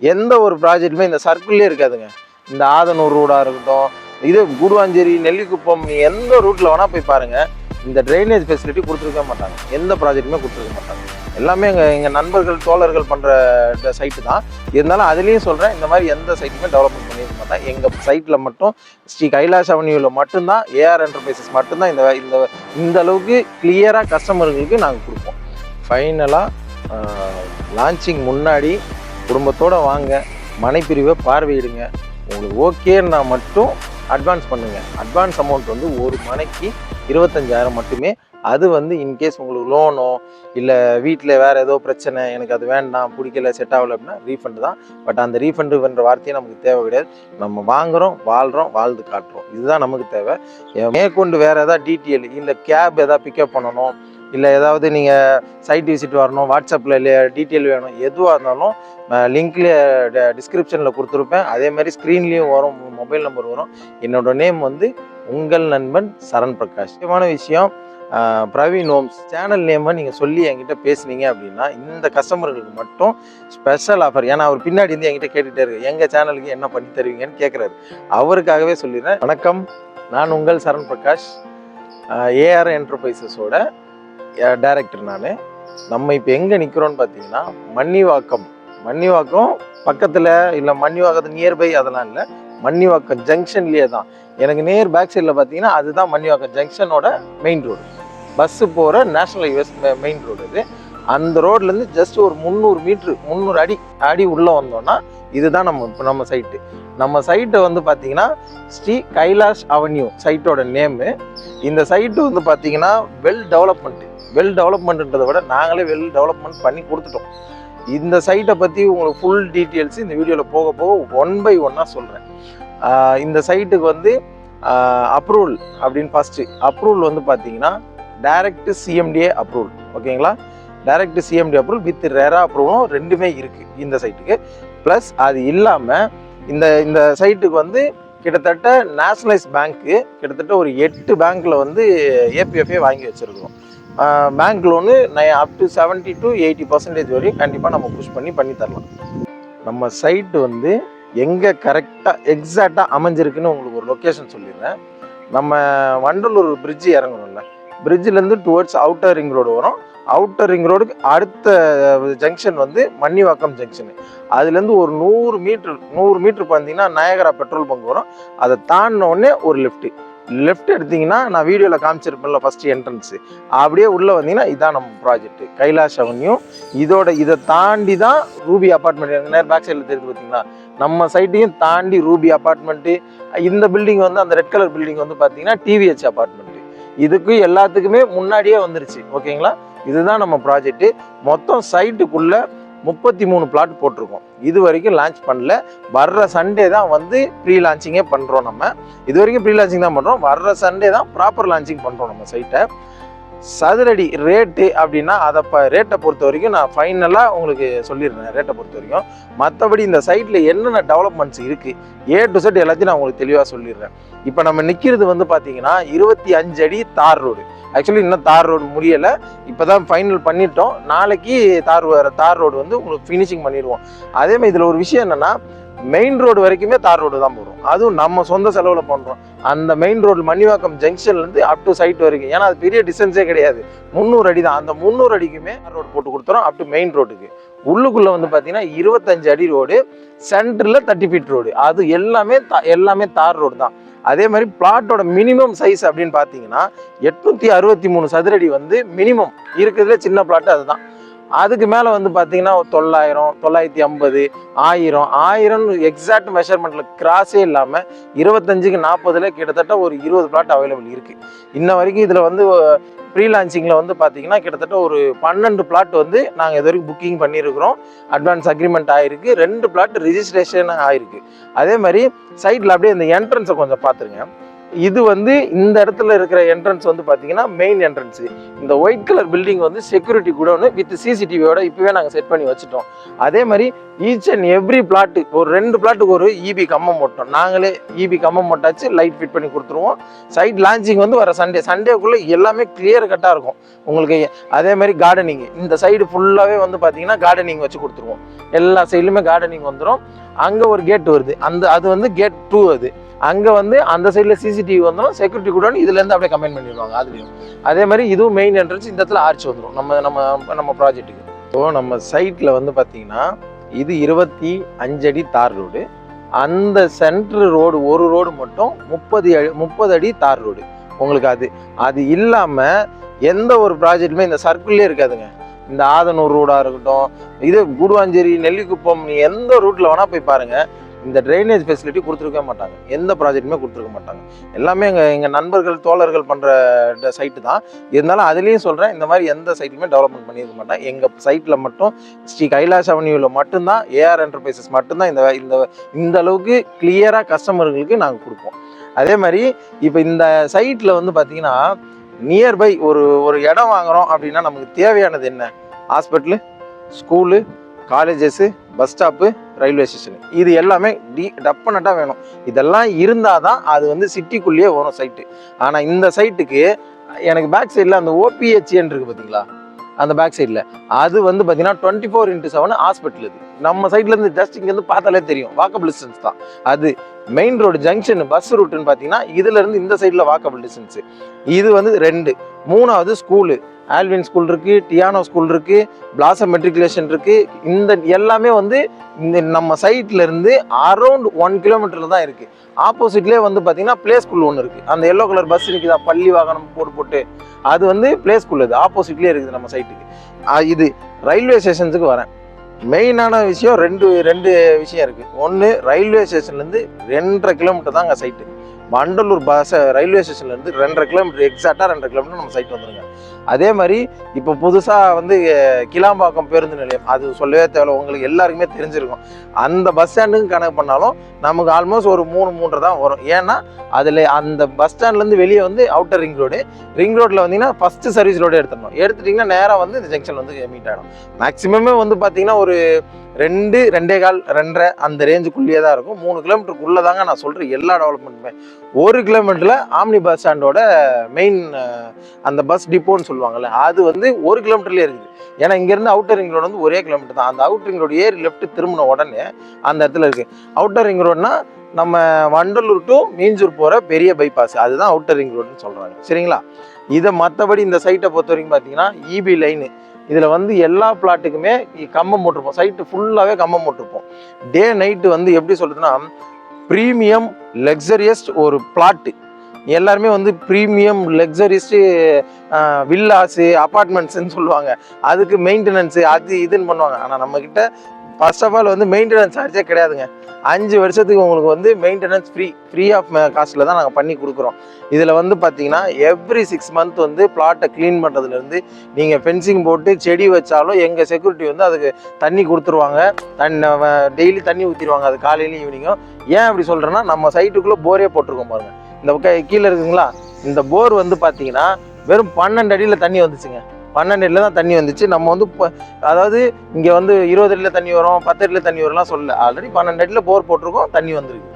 எந்த ஒரு ப்ராஜெக்ட்டுமே இந்த சர்க்கிள்லேயே இருக்காதுங்க. இந்த ஆதனூர் ரோடாக இருக்கட்டும் இது குடுவாஞ்சேரி நெல்லிக்குப்பம் எந்த ரூட்டில் வேணால் போய் பாருங்கள் இந்த ட்ரைனேஜ் ஃபெசிலிட்டி கொடுத்துருக்க மாட்டாங்க. எந்த ப்ராஜெக்ட்டுமே கொடுத்துருக்க மாட்டாங்க. எல்லாமே எங்கள் எங்கள் நண்பர்கள் தோழர்கள் பண்ணுற சைட்டு தான். இருந்தாலும் அதுலேயும் சொல்கிறேன் இந்த மாதிரி எந்த சைட்டுமே டெவலப்மெண்ட் பண்ணியிருக்க மாட்டேன் எங்கள் சைட்டில் மட்டும் ஸ்ரீ கைலாஷ் அவென்யூவில் மட்டும்தான் ஏஆர் என்டர்பிரைசஸ் மட்டும்தான் இந்த இந்த இந்த அளவுக்கு கிளியராக கஸ்டமர்களுக்கு நாங்கள் கொடுப்போம். ஃபைனலாக லான்ச்சிங் முன்னாடி குடும்பத்தோடு வாங்க மனைப்பிரிவை பார்வையிடுங்க. உங்களுக்கு ஓகேன்னா மட்டும் அட்வான்ஸ் பண்ணுங்க. அட்வான்ஸ் அமௌண்ட் வந்து ஒரு மனைக்கு இருபத்தஞ்சாயிரம் மட்டுமே. அது வந்து இன்கேஸ் உங்களுக்கு லோனோ இல்லை வீட்டில் வேறு ஏதோ பிரச்சனை எனக்கு அது வேண்டாம் பிடிக்கல செட் ஆகலை அப்படின்னா ரீஃபண்டு தான். பட் அந்த ரீஃபண்டுன்ற வார்த்தையே நமக்கு தேவை கிடையாது. நம்ம வாங்குகிறோம் வாழ்கிறோம் வாழ்ந்து காட்டுறோம். இதுதான் நமக்கு தேவை. மேற்கொண்டு வேறு எதாவது டீட்டெயில் இல்லை கேப் எதாவது பிக்கப் பண்ணணும் இல்லை ஏதாவது நீங்கள் சைட் விசிட் வரணும் வாட்ஸ்அப்பில் இல்லை டீட்டெயில் வேணும் எதுவாக இருந்தாலும் லிங்க்லேயே டிஸ்கிரிப்ஷனில் கொடுத்துருப்பேன். அதேமாதிரி ஸ்க்ரீன்லேயும் வரும் மொபைல் நம்பர் வரும். என்னோட நேம் வந்து உங்கள் நண்பன் சரண் பிரகாஷ். முக்கியமான விஷயம் பிரவீன் ஹோம்ஸ் சேனல் நேமை நீங்கள் சொல்லி என்கிட்ட பேசுனீங்க அப்படின்னா இந்த கஸ்டமர்களுக்கு மட்டும் ஸ்பெஷல் ஆஃபர் ஏன்னா அவர் பின்னாடி இருந்து என்கிட்ட கேட்டுகிட்டே இருக்கு எங்கள் சேனலுக்கு என்ன பண்ணி தருவீங்கன்னு கேட்குறாரு அவருக்காகவே சொல்லிடுறேன். வணக்கம். நான் உங்கள் சரண் பிரகாஷ். ஏஆர் என்டர்பிரைசஸோட டைரக்டர் நான். நம்ம இப்போ எங்கே நிற்கிறோன்னு பார்த்தீங்கன்னா மன்னிவாக்கம். மன்னிவாக்கம் பக்கத்தில் இல்லை மன்னிவாக்கத்து நியர்பை அதெல்லாம் இல்லை. மன்னிவாக்கம் ஜங்ஷன்லேயே தான். எனக்கு நேர் பேக் சைடில் பார்த்தீங்கன்னா அதுதான் மன்னிவாக்கம் ஜங்ஷனோட மெயின் ரோடு பஸ்ஸு போகிற நேஷ்னல் ஹைவேஸ் மெயின் ரோடு இது. அந்த ரோட்லேருந்து ஜஸ்ட் ஒரு முந்நூறு மீட்ரு முந்நூறு அடி அடி உள்ளே வந்தோன்னா இதுதான் நம்ம இப்போ நம்ம சைட்டு நம்ம சைட்டை வந்து பார்த்தீங்கன்னா ஸ்ரீ கைலாஷ் அவென்யூ சைட்டோட நேமு இந்த சைட்டு வந்து பார்த்தீங்கன்னா வெல் டெவலப்மெண்ட்டு வெல் டெவலப்மெண்ட்ன்றதை விட நாங்களே வெல் டெவலப்மெண்ட் பண்ணி கொடுத்துட்டோம். இந்த சைட்டை பற்றி உங்களுக்கு ஃபுல் டீட்டெயில்ஸ் இந்த வீடியோவில் போக போக ஒன் பை ஒன்னாக சொல்கிறேன் இந்த சைட்டுக்கு வந்து அப்ரூவல் அப்படின்னு ஃபஸ்ட்டு அப்ரூவல் வந்து பார்த்தீங்கன்னா டைரக்ட் சிஎம்டிஏ அப்ரூவல் ஓகேங்களா direct CMD approval with RERA அப்ரூவலும் ரெண்டுமே இருக்குது இந்த சைட்டுக்கு ப்ளஸ் அது இல்லாமல் இந்த இந்த சைட்டுக்கு வந்து கிட்டத்தட்ட நேஷனலைஸ் பேங்க்கு கிட்டத்தட்ட ஒரு எட்டு பேங்க்கில் வந்து ஏபிஎஃப்ஏ வாங்கி வச்சுருக்கோம் bank loan up to seventy to eighty percentage வரையும் கண்டிப்பாக நம்ம புஷ் பண்ணி பண்ணி தரலாம். நம்ம சைட்டு வந்து எங்கே கரெக்டாக எக்ஸாக்டாக அமைஞ்சிருக்குன்னு உங்களுக்கு ஒரு லொக்கேஷன் சொல்லிடுறேன். நம்ம வண்டலூர் பிரிட்ஜு இறங்குறோம்ல பிரிட்ஜிலேருந்து டுவர்ட்ஸ் அவுட்டர் ரிங் ரோடு வரும். அவுட்டர் ரிங் ரோடுக்கு அடுத்த ஜங்ஷன் வந்து மன்னிவாக்கம் ஜங்ஷனு அதுலேருந்து ஒரு நூறு மீட்ரு நூறு மீட்ரு பார்த்தீங்கன்னா நயகரா பெட்ரோல் பங்க் வரும். அதை தாண்டின உடனே ஒரு லிஃப்ட்டு லெஃப்ட் எடுத்தீங்கன்னா நான் வீடியோவில் காமிச்சிருப்பேன்ல ஃபஸ்ட்டு என்ட்ரன்ஸு அப்படியே உள்ளே வந்தீங்கன்னா இதான் நம்ம ப்ராஜெக்ட்டு கைலாஷ் அவென்யூ இதோட இதை தாண்டி தான் ரூபி அப்பார்ட்மெண்ட் நேர் பேக் சைடில் தெரிஞ்சு பார்த்தீங்களா நம்ம சைட்டையும் தாண்டி ரூபி அப்பார்ட்மெண்ட்டு இந்த பில்டிங் வந்து அந்த ரெட் கலர் பில்டிங் வந்து பார்த்தீங்கன்னா டிவிஹெச் அப்பார்ட்மெண்ட்டு இதுக்கு எல்லாத்துக்குமே முன்னாடியே வந்துருச்சு. ஓகேங்களா இதுதான் நம்ம ப்ராஜெக்ட்டு மொத்தம் சைட்டுக்குள்ளே முப்பத்தி மூணு பிளாட் போட்டிருக்கோம். இது வரைக்கும் லான்ச் பண்ணல. வர்ற சண்டே தான் வந்து ப்ரீ லான்ச்சிங்கே பண்ணுறோம் நம்ம. இது வரைக்கும் ப்ரீ லான்ச்சிங் தான் பண்ணுறோம் வர்ற சண்டே தான் ப்ராப்பர் லான்ச்சிங் பண்ணுறோம் நம்ம சைட்டை சதுரடி ரேட்டு அப்படின்னா அதை இப்போ ரேட்டை பொறுத்த வரைக்கும் நான் ஃபைனலாக உங்களுக்கு சொல்லிடுறேன். ரேட்டை பொறுத்த வரைக்கும். மற்றபடி இந்த சைட்டில் என்னென்ன டெவலப்மெண்ட்ஸ் இருக்குது ஏ டு செட் எல்லாத்தையும் நான் உங்களுக்கு தெளிவாக சொல்லிடுறேன். இப்போ நம்ம நிற்கிறது வந்து பார்த்தீங்கன்னா இருபத்தி அஞ்சு அடி தார் ரோடு ஆக்சுவலி இன்னும் தார் ரோடு முடியலை. இப்போ தான் ஃபைனல் பண்ணிட்டோம். நாளைக்கு தார் தார் ரோடு வந்து உங்களுக்கு ஃபினிஷிங் பண்ணிடுவோம். அதே மாதிரி இதில் ஒரு விஷயம் என்னென்னா மெயின் ரோடு வரைக்குமே தார் ரோடு தான் போடுறோம். அதுவும் நம்ம சொந்த செலவில் பண்ணுறோம் அந்த மெயின் ரோடு மணிவாக்கம் ஜங்ஷன்லேருந்து அப் டு சைட் வரைக்கும். ஏன்னா அது பெரிய டிஸ்டன்ஸே கிடையாது. முந்நூறு அடி தான். அந்த முந்நூறு அடிக்குமே தார் ரோடு போட்டு கொடுத்துறோம். அப் டு மெயின் ரோட்டுக்கு உள்ளுக்குள்ளே வந்து பார்த்தீங்கன்னா இருபத்தஞ்சு அடி ரோடு சென்டரில் தேர்ட்டி ஃபீட் ரோடு அது எல்லாமே தா- எல்லாமே தார் ரோடு தான். அதே மாதிரி பிளாட்டோட மினிமம் சைஸ் அப்படின்னு பார்த்தீங்கன்னா எட்நூற்றி அறுபத்தி மூணு சதுரடி வந்து மினிமம் இருக்கிறதுல சின்ன பிளாட்டு அதுதான். அதுக்கு மேலே வந்து பார்த்தீங்கன்னா ஒரு தொள்ளாயிரம் தொள்ளாயிரத்தி ஐம்பது ஆயிரம். ஆயிரம் எக்ஸாக்ட் மெஷர்மெண்ட்டில் கிராஸே இல்லாமல் இருபத்தஞ்சுக்கு நாற்பதுல கிட்டத்தட்ட ஒரு இருபது பிளாட் அவைலபிள் இருக்குது இன்ன வரைக்கும் இதில் வந்து ப்ரீ லான்ச்சிங்கில் வந்து பார்த்தீங்கன்னா கிட்டத்தட்ட ஒரு பன்னெண்டு பிளாட் வந்து நாங்கள் இது வரைக்கும் புக்கிங் பண்ணியிருக்கிறோம் அட்வான்ஸ் அக்ரிமெண்ட் ஆகிருக்கு ரெண்டு பிளாட் ரிஜிஸ்ட்ரேஷன் ஆகிருக்கு அதே மாதிரி சைட்டில் அப்படியே இந்த என்ட்ரன்ஸை கொஞ்சம் பார்த்துருங்க இது வந்து இந்த இடத்துல இருக்கிற என்ட்ரன்ஸ் வந்து பார்த்தீங்கன்னா மெயின் என்ட்ரன்ஸ் இந்த ஒயிட் கலர் பில்டிங் வந்து செக்யூரிட்டி கூட வித் சிசிடிவியோட இப்போவே நாங்கள் செட் பண்ணி வச்சுட்டோம். அதே மாதிரி ஈச் அண்ட் எவ்ரி பிளாட்டு ஒரு ரெண்டு பிளாட்டுக்கு ஒரு இபி கம்பம் போட்டோம். நாங்களே இபி கம்பம் போட்டாச்சு லைட் ஃபிட் பண்ணி கொடுத்துருவோம். சைட் லான்ச்சிங் வந்து வர சண்டே சண்டேக்குள்ளே எல்லாமே கிளியர் கட்டாக இருக்கும். உங்களுக்கு அதே மாதிரி கார்டனிங் இந்த சைடு ஃபுல்லாகவே வந்து பார்த்தீங்கன்னா கார்டனிங் வச்சு கொடுத்துருவோம். எல்லா சைட்லையுமே கார்டனிங் வந்துடும் அங்கே ஒரு கேட் வருது. அந்த அது வந்து கேட் டூ அது. அங்கே வந்து அந்த சைடில் சிசிடிவி வந்தாலும் செக்யூரிட்டி கூட இதுலேருந்து அப்படியே கம்பைன் பண்ணிடுவாங்க அதுலேயும். அதே மாதிரி இதுவும் மெயின் என்ட்ரன்ஸ் இந்த இடத்துல ஆர்ச்சி வந்துடும் நம்ம நம்ம நம்ம ப்ராஜெக்ட்டுக்கு ஸோ நம்ம சைட்டில் வந்து பார்த்தீங்கன்னா இது இருபத்தி அஞ்சடி தார் ரோடு அந்த சென்ட்ரு ரோடு ஒரு ரோடு மட்டும் முப்பது அடி முப்பது அடி தார் ரோடு உங்களுக்கு அது அது இல்லாமல் எந்த ஒரு ப்ராஜெக்ட்டுமே இந்த சர்க்கிள்லேயே இருக்காதுங்க. இந்த ஆதனூர் ரோடாக இருக்கட்டும் இது கூடுவாஞ்சேரி நெல்லிக்குப்பம் நீ எந்த ரூட்டில் வேணால் போய் பாருங்கள் இந்த ட்ரைனேஜ் ஃபெசிலிட்டி கொடுத்துருக்கவே மாட்டாங்க. எந்த ப்ராஜெக்ட்டுமே கொடுத்துருக்க மாட்டாங்க. எல்லாமே எங்கள் எங்கள் நண்பர்கள் தோழர்கள் பண்ணுற சைட்டு தான். இருந்தாலும் அதுலேயும் சொல்கிறேன் இந்த மாதிரி எந்த சைட்டுமே டெவலப்மெண்ட் பண்ணியிருக்க மாட்டேன் எங்கள் சைட்டில் மட்டும் ஸ்ரீ கைலாஷ் அவென்யூவில் மட்டும்தான் ஏஆர் என்டர்பிரைசஸ் மட்டும்தான் இந்த இந்த இந்த அளவுக்கு கிளியராக கஸ்டமர்களுக்கு நாங்கள் கொடுப்போம். அதே மாதிரி இப்போ இந்த சைட்டில் வந்து பார்த்தீங்கன்னா நியர்பை ஒரு ஒரு இடம் வாங்குகிறோம் அப்படின்னா நமக்கு தேவையானது என்ன? Hospital school colleges bus stop railway station இது எல்லாமே டி டெஃபினட்டாக வேணும். இதெல்லாம் இருந்தால் தான் அது வந்து சிட்டிக்குள்ளேயே வரும் சைட்டு ஆனால் இந்த சைட்டுக்கு எனக்கு பேக் சைடில் அந்த ஓபிஹெச்ஏன்னு இருக்குது பார்த்தீங்களா அந்த பேக் சைடில் அது வந்து பார்த்தீங்கன்னா twenty four into seven hospital இது நம்ம சைட்லேருந்து ஜஸ்ட் இங்கேருந்து பார்த்தாலே தெரியும். வாக்கபிள் டிஸ்டன்ஸ் தான். அது மெயின் ரோடு ஜங்ஷன் பஸ் ரூட்டுன்னு பார்த்தீங்கன்னா இதுலேருந்து இந்த சைடில் வாக்கபிள் டிஸ்டன்ஸு இது வந்து ரெண்டு. மூணாவது ஸ்கூலு ஆல்வின் ஸ்கூல் இருக்குது டியானோ ஸ்கூல் இருக்குது பிளாசம் மெட்ரிகுலேஷன் இருக்குது இந்த எல்லாமே வந்து இந்த நம்ம சைட்லேருந்து அரௌண்ட் ஒன் கிலோமீட்டரில் தான் இருக்குது ஆப்போசிட்லேயே வந்து பார்த்தீங்கன்னா ப்ளே ஸ்கூல் ஒன்று இருக்குது அந்த எல்லோ கலர் பஸ் நிற்குதா பள்ளி வாகனம் போட்டு போட்டு. அது வந்து ப்ளே ஸ்கூல் அது ஆப்போசிட்லேயே இருக்குது நம்ம சைட்டுக்கு இது ரயில்வே ஸ்டேஷன்ஸுக்கு வரேன். மெயினான விஷயம் ரெண்டு ரெண்டு விஷயம் இருக்குது ஒன்று ரயில்வே ஸ்டேஷன்லேருந்து ரெண்டரை கிலோமீட்டர் தான் அங்கே சைட்டு வண்டலூர் பஸ் ரயில்வே ஸ்டேஷன்லேருந்து ரெண்டரை கிலோமீட்டர் எக்ஸாக்டாக ரெண்டரை கிலோமீட்டர் நம்ம சைட் வந்துருங்க. அதே மாதிரி இப்போ புதுசாக வந்து கிளாம்பாக்கம் பேருந்து நிலையம் அது சொல்லவே தேவையில்ல உங்களுக்கு எல்லாருக்குமே தெரிஞ்சிருக்கும். அந்த பஸ் ஸ்டாண்டுக்கு கணக்கு பண்ணாலும் நமக்கு ஆல்மோஸ்ட் ஒரு மூணு மூன்று தான் வரும். ஏன்னா அதில் அந்த பஸ் ஸ்டாண்ட்லேருந்து வெளியே வந்து அவுட்டர் ரிங் ரோடு ரிங் ரோட்டில் வந்தீங்கன்னா ஃபஸ்ட்டு சர்வீஸ் ரோடு எடுத்துடணும். எடுத்துட்டிங்கன்னா நேராக வந்து இந்த ஜங்ஷன் வந்து மீட் ஆகிடும் மேக்ஸிமமே வந்து பார்த்தீங்கன்னா ஒரு ரெண்டு ரெண்டே கால் ரெண்டரை அந்த ரேஞ்சுக்குள்ளேயே தான் இருக்கும். மூணு கிலோமீட்டருக்குள்ளே தாங்க நான் சொல்கிறேன் எல்லா டெவலப்மெண்ட்டுமே ஒரு கிலோமீட்டரில் ஆம்னி பஸ் ஸ்டாண்டோட மெயின் அந்த பஸ் டிப்போன்னு சொல்லுவாங்கள்ல அது வந்து ஒரு கிலோமீட்டர்லேயே இருக்குது. ஏன்னா இங்கேருந்து அவுட்டர் ரிங் ரோடு வந்து ஒரே கிலோமீட்டர் தான். அந்த அவுட்டர் ரிங் ரோடு ஏறி லெஃப்ட் திரும்பின உடனே அந்த இடத்துல இருக்குது அவுட்டர் ரிங் ரோடுனா நம்ம வண்டலூர் டு மீஞ்சூர் போகிற பெரிய பைபாஸ் அதுதான் அவுட்டர் ரிங் ரோடுன்னு சொல்கிறாங்க சரிங்களா? இதை மற்றபடி இந்த சைட்டை பொறுத்த வரைக்கும் பார்த்தீங்கன்னா இபி லைனு இதில் வந்து எல்லா பிளாட்டுக்குமே கம்பம் போட்டிருப்போம். சைட்டு ஃபுல்லாகவே கம்பம் போட்டிருப்போம். டே நைட்டு வந்து எப்படி சொல்கிறதுன்னா ப்ரீமியம் லக்ஸரியஸ்ட் ஒரு பிளாட்டு எல்லாருமே வந்து ப்ரீமியம் லக்ஸரியஸ்ட்டு வில்லாஸு அப்பார்ட்மெண்ட்ஸுன்னு சொல்லுவாங்க. அதுக்கு மெயின்டெனன்ஸு அது இதுன்னு பண்ணுவாங்க. ஆனால் நம்மக்கிட்ட ஃபர்ஸ்ட் ஆஃப் ஆல் வந்து மெயின்டெனன்ஸ் சார்ஜே கிடையாதுங்க. அஞ்சு வருஷத்துக்கு உங்களுக்கு வந்து மெயின்டெனன்ஸ் ஃப்ரீ ஃப்ரீ ஆஃப் காஸ்ட்டில் தான் நாங்கள் பண்ணி கொடுக்குறோம். இதில் வந்து பார்த்தீங்கன்னா எவ்ரி சிக்ஸ் மந்த் வந்து பிளாட்டை க்ளீன் பண்ணுறதுலேருந்து நீங்கள் ஃபென்சிங் போட்டு செடி வச்சாலும் எங்கள் செக்யூரிட்டி வந்து அதுக்கு தண்ணி கொடுத்துருவாங்க. தண்ணி டெய்லி தண்ணி ஊற்றிடுவாங்க அது காலையிலையும் ஈவினிங்கும் ஏன் அப்படி சொல்கிறேன்னா நம்ம சைட்டுக்குள்ளே போரே போட்டிருக்கோம் பாருங்கள் இந்த பக்கம் கீழே இருக்குங்களா இந்த போர் வந்து பார்த்தீங்கன்னா வெறும் பன்னெண்டு அடியில் தண்ணி வந்துச்சுங்க. பன்னெண்டு அடியில் தான் தண்ணி வந்துச்சு. நம்ம வந்து இப்போ அதாவது இங்கே வந்து இருபது அடியில் தண்ணி வரும் பத்து அடியில் தண்ணி வரும்லாம் சொல்லல. ஆல்ரெடி பன்னெண்டு அடியில் போர் போட்டிருக்கோம் தண்ணி வந்திருக்கு.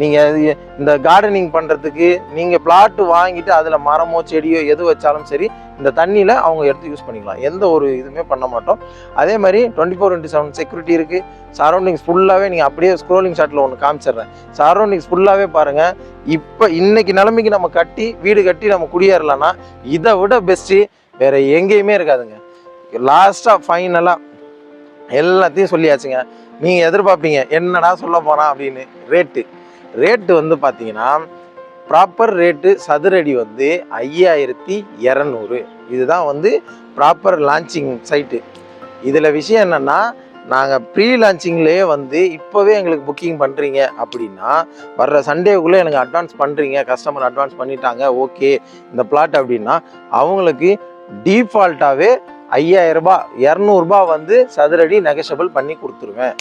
நீங்கள் இந்த கார்டனிங் பண்ணுறதுக்கு நீங்கள் பிளாட்டு வாங்கிட்டு அதில் மரமோ செடியோ எது வச்சாலும் சரி இந்த தண்ணியில் அவங்க எடுத்து யூஸ் பண்ணிக்கலாம். எந்த ஒரு இதுவுமே பண்ண மாட்டோம். அதே மாதிரி twenty four into seven security இருக்குது சரௌண்டிங்ஸ் ஃபுல்லாகவே நீங்கள் அப்படியே ஸ்க்ரோலிங் ஷாட்டில் ஒன்று காமிச்சிடுறேன். சரௌண்டிங்ஸ் ஃபுல்லாகவே பாருங்கள் இப்போ இன்றைக்கி நிலைமைக்கு நம்ம கட்டி வீடு கட்டி நம்ம குடியேறலாம்னா இதை விட பெஸ்ட்டு வேற எங்கேயுமே இருக்காதுங்க. லாஸ்ட்டாக ஃபைனலாக எல்லாத்தையும் சொல்லியாச்சுங்க. நீங்கள் எதிர்பார்ப்பீங்க என்னடா சொல்ல போகிறான் அப்படின்னு. ரேட்டு ரேட்டு வந்து பார்த்தீங்கன்னா ப்ராப்பர் ரேட்டு சதுரடி வந்து ஐயாயிரத்தி இரநூறு. இதுதான் வந்து ப்ராப்பர் லான்ச்சிங் சைட்டு இதில் விஷயம் என்னென்னா நாங்கள் ப்ரீ லான்ச்சிங்லேயே வந்து இப்போவே எங்களுக்கு புக்கிங் பண்ணுறீங்க அப்படின்னா வர்ற சண்டேக்குள்ளே எனக்கு அட்வான்ஸ் பண்ணுறீங்க கஸ்டமர் அட்வான்ஸ் பண்ணிட்டாங்க ஓகே இந்த பிளாட் அப்படின்னா அவங்களுக்கு டீஃபால்ட்டாகவே ஐயாயிரரூபா இரநூறுபா வந்து சதுரடி நெகஷபிள் பண்ணி கொடுத்துருவேன்.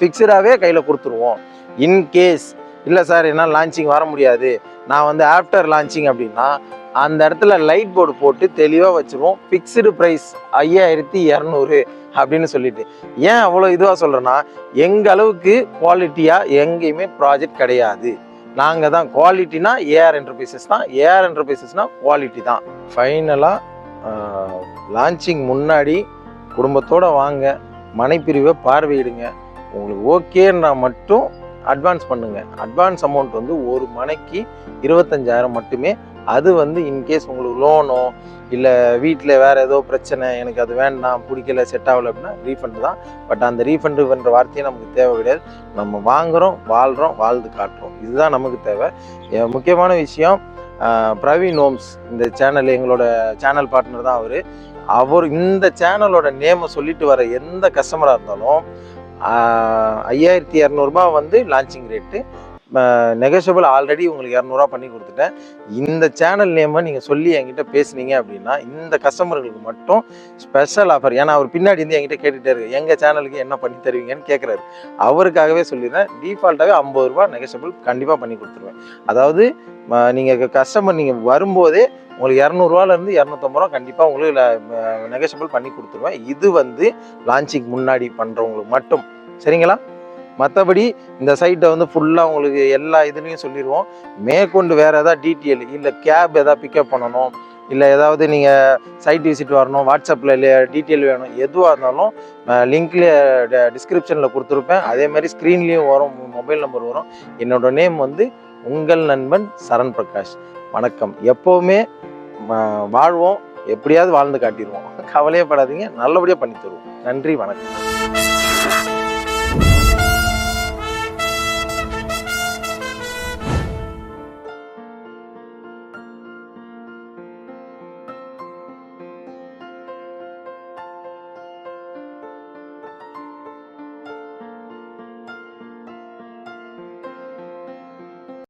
ஃபிக்ஸடாகவே கையில் கொடுத்துருவோம். இன்கேஸ் இல்லை சார் என்னால் லான்ச்சிங் வர முடியாது. நான் வந்து ஆஃப்டர் லான்ச்சிங் அப்படின்னா அந்த இடத்துல லைட் போர்டு போட்டு தெளிவாக வச்சுருவோம். ஃபிக்ஸ்டு ப்ரைஸ் ஐயாயிரத்தி இரநூறு அப்படின்னு சொல்லிட்டு. ஏன் அவ்வளோ இதுவாக சொல்கிறேன்னா எங்கள் அளவுக்கு குவாலிட்டியாக எங்கேயுமே ப்ராஜெக்ட் கிடையாது. நாங்கள் தான் குவாலிட்டினா ஏஆர் என்டர்பிரைசஸ் தான். ஏஆர் என்டர்பிரைசஸ்னால் குவாலிட்டி தான். ஃபைனலாக லான்ச்சிங் முன்னாடி குடும்பத்தோடு வாங்க மனைப்பிரிவை பார்வையிடுங்க. உங்களுக்கு ஓகேன்னா மட்டும் அட்வான்ஸ் பண்ணுங்கள் அட்வான்ஸ் அமௌண்ட் வந்து ஒரு மனைக்கு இருபத்தஞ்சாயிரம் மட்டுமே. அது வந்து இன்கேஸ் உங்களுக்கு லோனோ இல்லை வீட்டில் வேறு ஏதோ பிரச்சனை எனக்கு அது வேண்டாம் பிடிக்கல செட் ஆகலை அப்படின்னா ரீஃபண்டு தான். பட் அந்த ரீஃபண்டுன்ற வார்த்தையே நமக்கு தேவை கிடையாது. நம்ம வாங்குகிறோம் வாழ்கிறோம் வாழ்ந்து காட்டுறோம். இதுதான் நமக்கு தேவை. முக்கியமான விஷயம் பிரவீன் ஓம்ஸ் இந்த சேனல் எங்களோட சேனல் பார்ட்னர் தான் அவர். அவர் இந்த சேனலோட நேமை சொல்லிட்டு வர எந்த கஸ்டமராக இருந்தாலும் ஐயாயிரத்தி இரநூறுபா வந்து லான்ச்சிங் ரேட்டு நெகஷபிள் ஆல்ரெடி உங்களுக்கு இரநூறுவா பண்ணி கொடுத்துட்டேன். இந்த சேனல் நேமை நீங்கள் சொல்லி என்கிட்ட பேசுனீங்க அப்படின்னா இந்த கஸ்டமர்களுக்கு மட்டும் ஸ்பெஷல் ஆஃபர் ஏன்னா அவர் பின்னாடி இருந்து என்கிட்ட கேட்டுகிட்டே இருக்கு எங்கள் சேனலுக்கு என்ன பண்ணி தருவீங்கன்னு கேட்குறாரு அவருக்காகவே சொல்லிடுறேன். டிஃபால்ட்டாகவே ஐம்பது ரூபா நெகஷபிள் கண்டிப்பாக பண்ணி கொடுத்துருவேன். அதாவது நீங்கள் கஸ்டமர் நீங்கள் வரும்போதே உங்களுக்கு இரநூறுவாலேருந்து இரநூத்தம்பது ரூபா கண்டிப்பாக உங்களுக்கு நெகஷபிள் பண்ணி கொடுத்துருவேன். இது வந்து லான்ச்சிங் முன்னாடி பண்ணுறவங்களுக்கு மட்டும். சரிங்களா? மற்றபடி இந்த சைட்டை வந்து ஃபுல்லாக உங்களுக்கு எல்லா இதுலேயும் சொல்லிடுவோம் மேற்கொண்டு வேறு ஏதாவது டீட்டெயில் இல்லை கேப் எதாவது பிக்கப் பண்ணணும் இல்லை ஏதாவது நீங்கள் சைட் விசிட் வரணும் வாட்ஸ்அப்பில் இல்லை டீட்டெயில் வேணும் எதுவாக இருந்தாலும் லிங்கில் டிஸ்கிரிப்ஷனில் கொடுத்துருப்பேன். அதே மாதிரி ஸ்க்ரீன்லேயும் வரும் மொபைல் நம்பர் வரும். என்னோட நேம் வந்து உங்கள் நண்பன் சரண் பிரகாஷ். வணக்கம். எப்போவுமே வாழ்வோம். எப்படியாவது வாழ்ந்து காட்டிடுவோம். கவலையே படாதீங்க நல்லபடியாக பண்ணி தருவோம். நன்றி வணக்கம்.